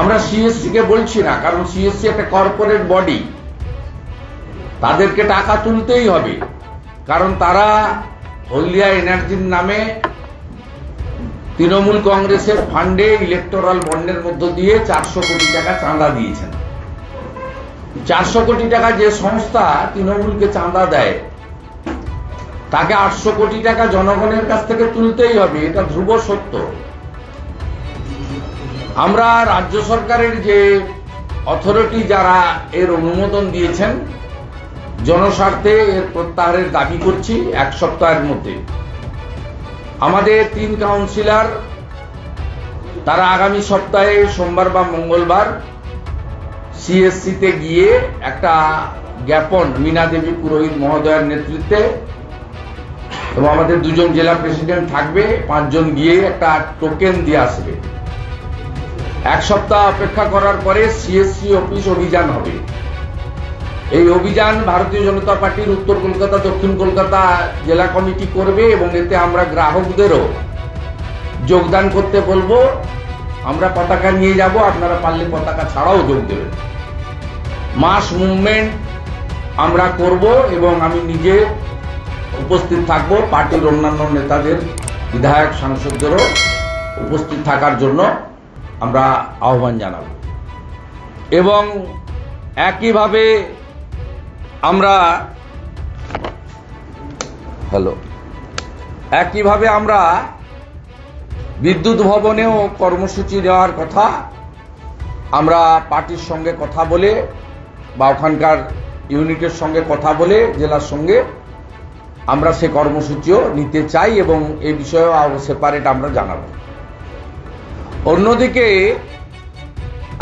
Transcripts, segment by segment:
আমরা সিএসসি কে বলছি না, কারণ সিএসসি একটা কর্পোরেট বডি তাদেরকে টাকা তুলতেই হবে, কারণ তারা হলদিয়া এনার্জির নামে তৃণমূল কংগ্রেসের ফান্ডে ইলেকটোরাল বন্ডের মধ্য দিয়ে চারশো কোটি টাকা চাঁদা দিয়েছেন। চারশো কোটি টাকা যে সংস্থা তৃণমূলকে চাঁদা দেয়, তাকে আটশো কোটি টাকা জনগণের কাছ থেকে তুলতেই হবে, এটা ধ্রুব সত্য। আমরা রাজ্য সরকারের যে অথরিটি যারা এর অনুমোদন দিয়েছেন, জনস্বার্থে এর প্রত্যাহারের দাবি করছি এক সপ্তাহের মধ্যে। আমাদের তিন কাউন্সিলর তারা আগামী সপ্তাহে সোমবার বা মঙ্গলবার সিএসসিতে গিয়ে একটা জ্ঞাপন মীনা দেবী পুরোহিত মহোদয়ের নেতৃত্বে এবং আমাদের দুজন জেলা প্রেসিডেন্ট থাকবে, পাঁচজন গিয়ে একটা টোকেন দিয়ে আসবে। এক সপ্তাহ অপেক্ষা করার পরে সিএসসি অফিস অভিযান হবে। এই অভিযান ভারতীয় জনতা পার্টির উত্তর কলকাতা, দক্ষিণ কলকাতা জেলা কমিটি করবে এবং এতে আমরা গ্রাহকদেরও যোগদান করতে বলব। আমরা পতাকা নিয়ে যাব, আপনারা পারলে পতাকা ছাড়াও যোগ দেবেন। মাস মুভমেন্ট আমরা করব এবং আমি নিজে উপস্থিত থাকব, পার্টির অন্যান্য নেতাদের, বিধায়ক, সাংসদদেরও উপস্থিত থাকার জন্য। আমরা আহ্বান জানাব। এবং একইভাবে আমরা হ্যালো, একইভাবে আমরা বিদ্যুৎ ভবনেও কর্মসূচি দেওয়ার কথা, আমরা পার্টির সঙ্গে কথা বলে বা ওখানকার ইউনিটের সঙ্গে কথা বলে জেলার সঙ্গে আমরা সে কর্মসূচিও নিতে চাই এবং এ বিষয়েও সেপারেট আমরা জানাব। অন্যদিকে,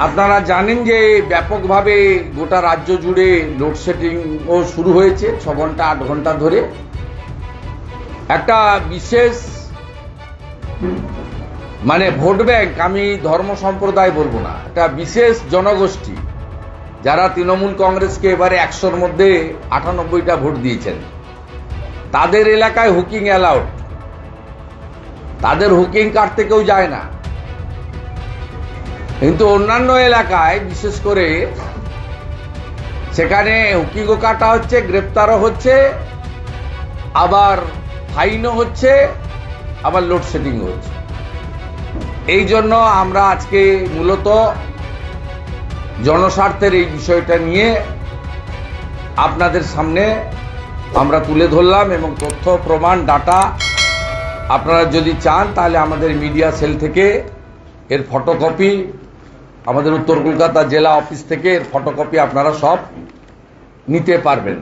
আপনারা জানেন যে ব্যাপকভাবে গোটা রাজ্য জুড়ে লোডশেডিংও শুরু হয়েছে, ছ ঘণ্টা, আট ঘণ্টা ধরে। একটা বিশেষ মানে ভোট ব্যাংক, আমি ধর্ম সম্প্রদায় বলব না, একটা বিশেষ জনগোষ্ঠী, যারা তৃণমূল কংগ্রেসকে এবারে একশোর মধ্যে আটানব্বইটা ভোট দিয়েছেন, তাদের এলাকায় হুকিং অ্যালাউড। তাদের হুকিং কাটতে কেউ যায় না। কিন্তু অন্যান্য এলাকায়, বিশেষ করে সেখানে হুকিংও কাটা হচ্ছে, গ্রেপ্তারও হচ্ছে, আবার ফাইনও হচ্ছে, আবার লোডশেডিংও হচ্ছে। এই জন্য আমরা আজকে মূলত জনস্বার্থের এই বিষয়টা নিয়ে আপনাদের সামনে আমরা তুলে ধরলাম এবং তথ্য, প্রমাণ, ডাটা আপনারা যদি চান তাহলে আমাদের মিডিয়া সেল থেকে এর ফটোকপি আমাদের উত্তর কলকাতা জেলা অফিস থেকে ফটোকপি আপনারা সব নিতে পারবেন।